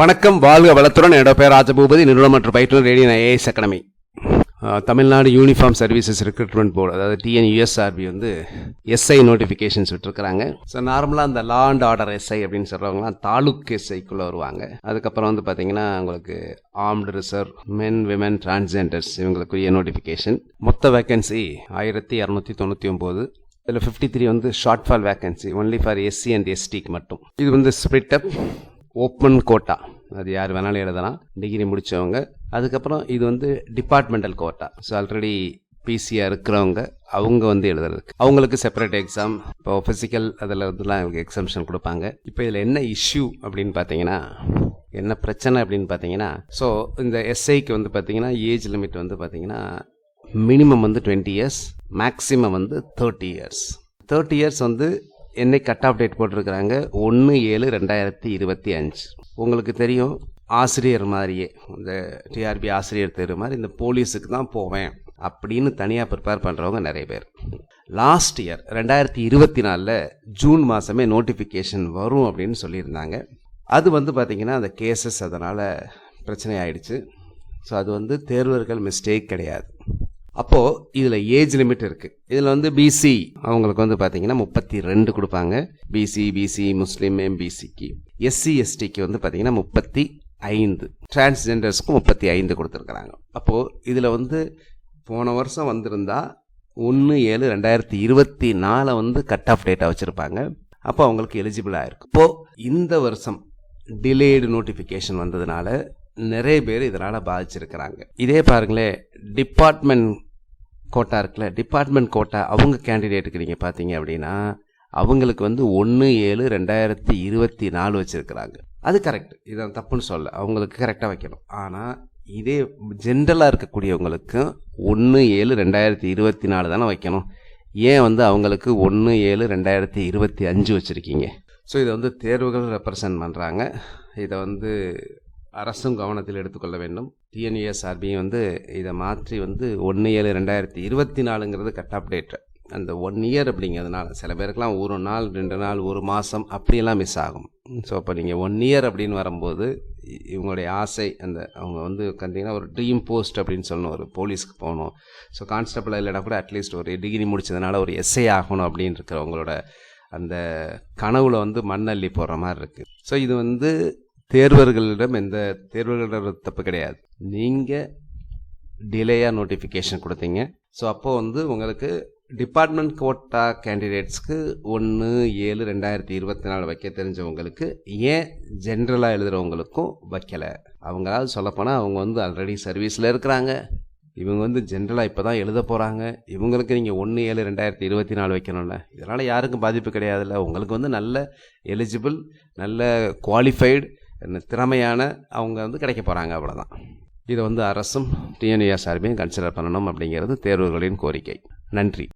வணக்கம் வாழ்க வளத்துடன். என்னோட பேர் ராஜபூபதி. நிறுவனம் மற்றும் பயிற்றுனர் Radian IAS academy. Tamil Nadu uniform services recruitment board அதாவது டிஎன்யூஎஸ்ஆர்பி வந்து எஸ்ஐ நோட்டிஃபிகேஷன்ஸ் விட்டுருக்குறாங்க. ஸோ நார்மலாக அந்த லா அண்ட் ஆர்டர் எஸ்ஐ அப்படின்னு சொல்கிறவங்களாம் தாலுக் எஸ்ஐக்குள்ளே வருவாங்க. அதுக்கப்புறம் வந்து பார்த்தீங்கன்னா உங்களுக்கு armed reserve men women transgenders இவங்களுக்குரிய notification மொத்த வேகன்சி ஆயிரத்தி இரநூத்தி தொண்ணூற்றி ஒம்பது இதில் ஃபிஃப்டி த்ரீ வந்து shortfall vacancy only for SC and எஸ்டிக்கு மட்டும். இது வந்து ஸ்பிரிட் அப் ஓப்பன் கோட்டா அது யார் வேணாலும் எழுதலாம். டிகிரி முடித்தவங்க அதுக்கப்புறம் இது வந்து டிபார்ட்மெண்டல் கோட்டா ஸோ ஆல்ரெடி பிசியாக இருக்கிறவங்க அவங்க வந்து எழுதுறதுக்கு. அவங்களுக்கு செப்பரேட் எக்ஸாம் இப்போ ஃபிசிக்கல் அதில் வந்துலாம் அவங்களுக்கு எக்ஸாம்ஷன் கொடுப்பாங்க. இப்போ இதில் என்ன இஷ்யூ அப்படின்னு பார்த்தீங்கன்னா என்ன பிரச்சனை அப்படின்னு பார்த்தீங்கன்னா ஸோ இந்த எஸ்ஐக்கு வந்து பார்த்தீங்கன்னா ஏஜ் லிமிட் வந்து பார்த்தீங்கன்னா மினிமம் வந்து டுவெண்ட்டி இயர்ஸ் மேக்ஸிமம் வந்து தேர்ட்டி இயர்ஸ் தேர்ட்டி இயர்ஸ் வந்து என்னை கட் ஆஃப் டேட் போட்டிருக்கிறாங்க. ஒன்று ஏழு ரெண்டாயிரத்தி இருபத்தி அஞ்சு. உங்களுக்கு தெரியும் ஆசிரியர் மாதிரியே. இந்த டிஆர்பி ஆசிரியர் தேர்வு மாதிரி இந்த போலீஸுக்கு தான் போவேன் அப்படின்னு தனியாக ப்ரிப்பேர் பண்ணுறவங்க நிறைய பேர். லாஸ்ட் இயர் ரெண்டாயிரத்தி இருபத்தி நாலில் ஜூன் மாதமே நோட்டிஃபிகேஷன் வரும் அப்படின்னு சொல்லியிருந்தாங்க. அது வந்து பார்த்திங்கன்னா அந்த கேசஸ் அதனால் பிரச்சனை ஆயிடுச்சு. ஸோ அது வந்து தேர்வர்கள் மிஸ்டேக் கிடையாது. அப்போது இதில் ஏஜ் லிமிட் இருக்குது இதில் வந்து பிசி அவங்களுக்கு வந்து பார்த்தீங்கன்னா முப்பத்தி ரெண்டு கொடுப்பாங்க பிசி பிசி முஸ்லீம் எம்பிசிக்கு எஸ்சி எஸ்டிக்கு வந்து பார்த்தீங்கன்னா முப்பத்தி ஐந்து டிரான்ஸ்ஜெண்டர்ஸ்க்கு முப்பத்தி ஐந்து கொடுத்துருக்குறாங்க. அப்போது இதில் வந்து போன வருஷம் வந்திருந்தா ஒன்று ஏழு ரெண்டாயிரத்தி இருபத்தி நாலை வந்து கட் ஆஃப் டேட்டாக வச்சுருப்பாங்க. அப்போ அவங்களுக்கு எலிஜிபிளாக இருக்கும் இப்போது இந்த வருஷம் டிலேடு நோட்டிஃபிகேஷன் வந்ததுனால நிறைய பேர் இதனால் பாதிச்சிருக்கிறாங்க. இதே பாருங்களேன் டிபார்ட்மெண்ட் கோட்டா இருக்குல்ல டிபார்ட்மெண்ட் கோட்டா அவங்க கேண்டிடேட்டுக்கு நீங்கள் பார்த்தீங்க அப்படின்னா அவங்களுக்கு வந்து ஒன்று ஏழு ரெண்டாயிரத்தி இருபத்தி நாலு வச்சுருக்கிறாங்க. அது கரெக்ட் இதான் தப்புன்னு சொல்ல அவங்களுக்கு கரெக்டாக வைக்கணும். ஆனால் இதே ஜென்ரலாக இருக்கக்கூடியவங்களுக்கு ஒன்று ஏழு ரெண்டாயிரத்தி இருபத்தி நாலு தானே வைக்கணும். ஏன் வந்து அவங்களுக்கு ஒன்று ஏழு ரெண்டாயிரத்தி இருபத்தி அஞ்சு வச்சுருக்கீங்க? ஸோ இதை வந்து தேர்வுகள் ரெப்ரசன்ட் பண்ணுறாங்க இதை வந்து அரசும் கவனத்தில் எடுத்துக்கொள்ள வேண்டும். டிஎன்யூஎஸ்ஆர்பியும் வந்து இதை மாற்றி வந்து ஒன்று ஏழு ரெண்டாயிரத்தி இருபத்தி நாலுங்கிறது கட் ஆஃப் டேட் அந்த ஒன் இயர் அப்படிங்கிறதுனால சில பேருக்கெலாம் ஒரு நாள் ரெண்டு நாள் ஒரு மாதம் அப்படியெல்லாம் மிஸ் ஆகும். ஸோ இப்போ நீங்கள் ஒன் இயர் அப்படின்னு வரும்போது இவங்களுடைய ஆசை அந்த அவங்க வந்து கண்டிங்கன்னா ஒரு ட்ரீம் போஸ்ட் அப்படின்னு சொல்லணும் ஒரு போலீஸ்க்கு போகணும். ஸோ கான்ஸ்டபிள் இல்லைனா கூட அட்லீஸ்ட் ஒரு டிகிரி முடிச்சதுனால ஒரு எஸ்ஐ ஆகணும் அப்படின்னு இருக்கிறவங்களோட அந்த கனவுல வந்து மண்ணள்ளி போடுற மாதிரி இருக்குது ஸோ இது வந்து தேர்வர்களிடம் எந்த தேர்வர்களிடம் தப்பு கிடையாது. நீங்கள் டிலேயாக நோட்டிஃபிகேஷன் கொடுத்தீங்க. ஸோ அப்போது வந்து உங்களுக்கு டிபார்ட்மெண்ட் கோட்டா கேண்டிடேட்ஸ்க்கு ஒன்று ஏழு ரெண்டாயிரத்தி இருபத்தி நாலு வைக்க தெரிஞ்சவங்களுக்கு ஏன் ஜென்ரலாக எழுதுகிறவங்களுக்கும் வைக்கலை? அவங்களாவது சொல்லப்போனால் அவங்க வந்து ஆல்ரெடி சர்வீஸில் இருக்கிறாங்க. இவங்க வந்து ஜென்ரலாக இப்போ தான் எழுத போகிறாங்க இவங்களுக்கு நீங்கள் ஒன்று ஏழு ரெண்டாயிரத்தி இருபத்தி நாலு வைக்கணும்ல. இதனால் யாருக்கும் பாதிப்பு கிடையாதுல்ல. உங்களுக்கு வந்து நல்ல எலிஜிபிள் நல்ல குவாலிஃபைடு திறமையான அவங்க வந்து கிடைக்க போகிறாங்க அவ்வளோதான் இதை வந்து அரசும் டிஎன்ஏ சார்பையும் கன்சிடர் பண்ணணும் அப்படிங்கிறது தேர்வுகளின் கோரிக்கை. நன்றி.